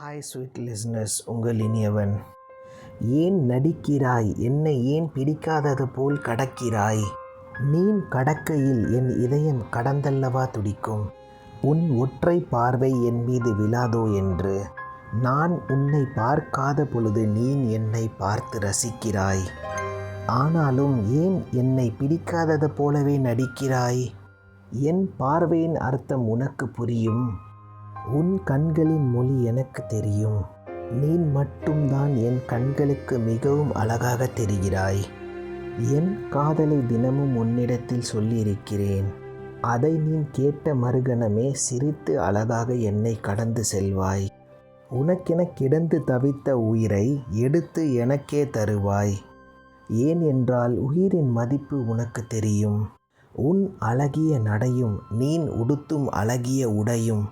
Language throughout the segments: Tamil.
ஹாய் ஸ்வீட் லிஸ்னஸ் உங்கள் இனியவன். ஏன் நடிக்கிறாய்? என்னை ஏன் பிடிக்காதது போல் கடக்கிறாய்? நீன் கடக்கையில் என் இதயம் கடந்தல்லவா துடிக்கும்? உன் ஒற்றை பார்வை என் மீது விழாதோ என்று? நான் உன்னை பார்க்காத பொழுது நீ என்னை பார்த்து ரசிக்கிறாய். ஆனாலும் ஏன் என்னை பிடிக்காதது போலவே நடிக்கிறாய்? என் பார்வையின் அர்த்தம் உனக்கு புரியும். உன் கண்களின் மொழி எனக்கு தெரியும். நீ மட்டும்தான் என் கண்களுக்கு மிகவும் அழகாக தெரிகிறாய். என் காதலை தினமும் உன்னிடத்தில் சொல்லியிருக்கிறேன். அதை நீ கேட்ட மறுகணமே சிரித்து அழகாக என்னை கடந்து செல்வாய். உனக்கென கிடந்து தவித்த உயிரை எடுத்து எனக்கே தருவாய். ஏன் என்றால் உயிரின் மதிப்பு உனக்கு தெரியும். உன் அழகிய நடையும் நீ உடுத்தும் அழகிய உடையும்.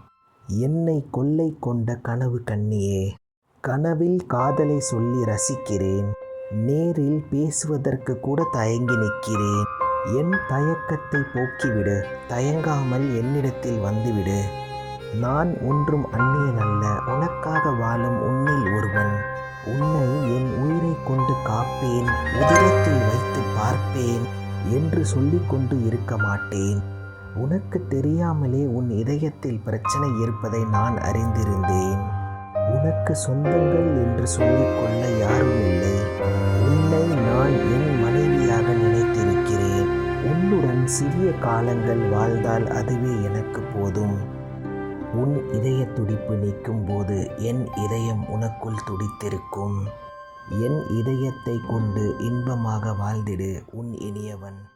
என்னை கொள்ளை கொண்ட கனவு கண்ணியே கனவில் காதலை சொல்லி ரசிக்கிறேன் நேரில் பேசுவதற்கு கூட தயங்கி நிற்கிறேன். என் தயக்கத்தை போக்கிவிடு தயங்காமல் என்னிடத்தில் வந்துவிடு. நான் ஒன்றும் அந்நியன் அல்ல உனக்காக வாழும் உன்னில் ஒருவன். உன்னை என் உயிரை கொண்டு காப்பேன் உதிரத்தில் வைத்து பார்ப்பேன் என்று சொல்லிக்கொண்டு இருக்க மாட்டேன். உனக்கு தெரியாமலே உன் இதயத்தில் பிரச்சனை இருப்பதை நான் அறிந்திருந்தேன். உனக்கு சொந்தங்கள் என்று சொல்லிக்கொள்ள யாரும் இல்லை. உன்னை நான் என் மனைவியாக நினைத்திருக்கிறேன். உன்னுடன் சிறிய காலங்கள் வாழ்ந்தால் அதுவே எனக்கு போதும். உன் இதய துடிப்பு நிற்கும் போது என் இதயம் உனக்குள் துடித்திருக்கும். என் இதயத்தை கொண்டு இன்பமாக வாழ்ந்திடு உன் இனியவன்.